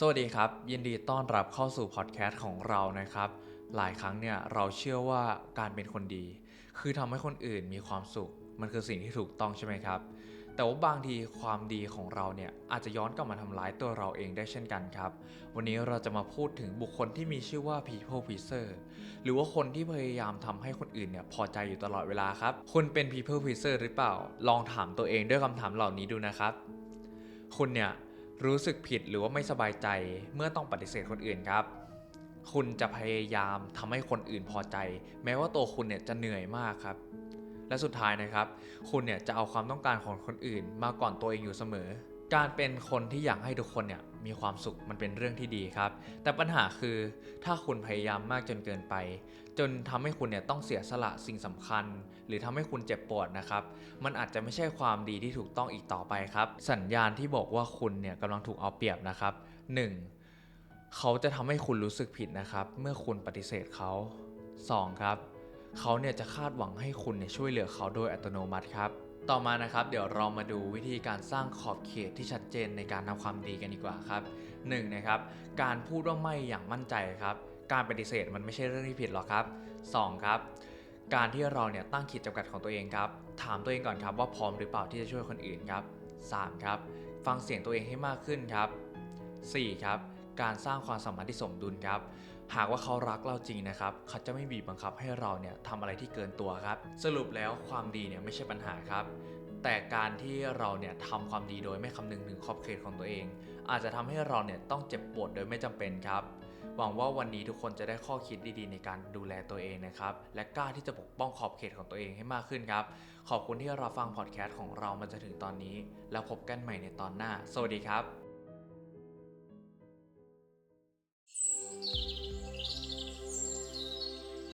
สวัสดีครับ ยินดีต้อนรับเข้าสู่พอดแคสต์ของเรานะครับ หลายครั้งเนี่ยเราเชื่อว่าการเป็นคนดี คือทำให้คนอื่นมีความสุข มันคือสิ่งที่ถูกต้องใช่ไหมครับ แต่ว่าบางทีความดีของเราเนี่ยอาจจะย้อนกลับมาทำร้ายตัวเราเองได้เช่นกันครับ วันนี้เราจะมาพูดถึงบุคคลที่มีชื่อว่า people pleaser หรือว่าคนที่พยายามทำให้คนอื่นเนี่ยพอใจอยู่ตลอดเวลาครับคุณเป็น people pleaser หรือเปล่า ลองถามตัวเองด้วยคำถามเหล่านี้ดูนะครับ คุณเนี่ย รู้สึกผิดหรือว่าไม่สบายใจเมื่อต้องปฏิเสธคนอื่นครับ คุณจะพยายามทำให้คนอื่นพอใจ แม้ว่าตัวคุณเนี่ยจะเหนื่อยมากครับ และสุดท้ายนะครับ คุณเนี่ยจะเอาความต้องการของคนอื่นมาก่อนตัวเองอยู่เสมอ การเป็นคนที่อยากให้ทุกคนเนี่ยมีความสุขมันเป็นเรื่องที่ดีครับ แต่ปัญหาคือถ้าคุณพยายามมากจนเกินไป จนทำให้คุณเนี่ยต้องเสียสละสิ่งสำคัญ หรือทำให้คุณเจ็บปวดนะครับ มันอาจจะไม่ใช่ความดีที่ถูกต้องอีกต่อไปครับ สัญญาณที่บอกว่าคุณเนี่ยกำลังถูกเอาเปรียบนะครับ 1. เขาจะทำให้คุณรู้สึกผิดนะครับ เมื่อคุณปฏิเสธเขา 2. ครับ เขาเนี่ยจะคาดหวังให้คุณเนี่ยช่วยเหลือเขาโดยอัตโนมัติครับ ต่อมานะครับเดี๋ยวเรามาดูวิธีการสร้างขอบเขตที่ชัดเจนในการทำความดีกันดีกว่าครับ 1. นะครับการพูดว่าไม่อย่างมั่นใจครับ การปฏิเสธมันไม่ใช่เรื่องที่ผิดหรอกครับ 2. ครับ การที่เราเนี่ยตั้งขีดจำกัดของตัวเองครับ ถามตัวเองก่อนครับว่าพร้อมหรือเปล่าที่จะช่วยคนอื่นครับ 3. ครับ ฟังเสียงตัวเองให้มากขึ้นครับ 4. ครับ การสร้างความสัมพันธ์ที่สมดุลครับ หากว่าเขารักเราจริงนะครับเขาจะไม่บีบบังคับให้เราเนี่ยทำอะไรที่เกินตัวครับ สรุปแล้วความดีเนี่ยไม่ใช่ปัญหาครับ แต่การที่เราเนี่ยทำความดีโดยไม่คำนึงถึงขอบเขตของตัวเอง อาจจะทำให้เราเนี่ยต้องเจ็บปวดโดยไม่จำเป็นครับหวังว่าวันนี้ทุกคนจะได้ข้อคิดดีๆ ในการดูแลตัวเองนะครับ และกล้าที่จะปกป้องขอบเขตของตัวเองให้มากขึ้นครับ ขอบคุณที่เราฟังพอดแคสต์ของเรามาจนถึงตอนนี้ แล้วพบกันใหม่ในตอนหน้า สวัสดีครับ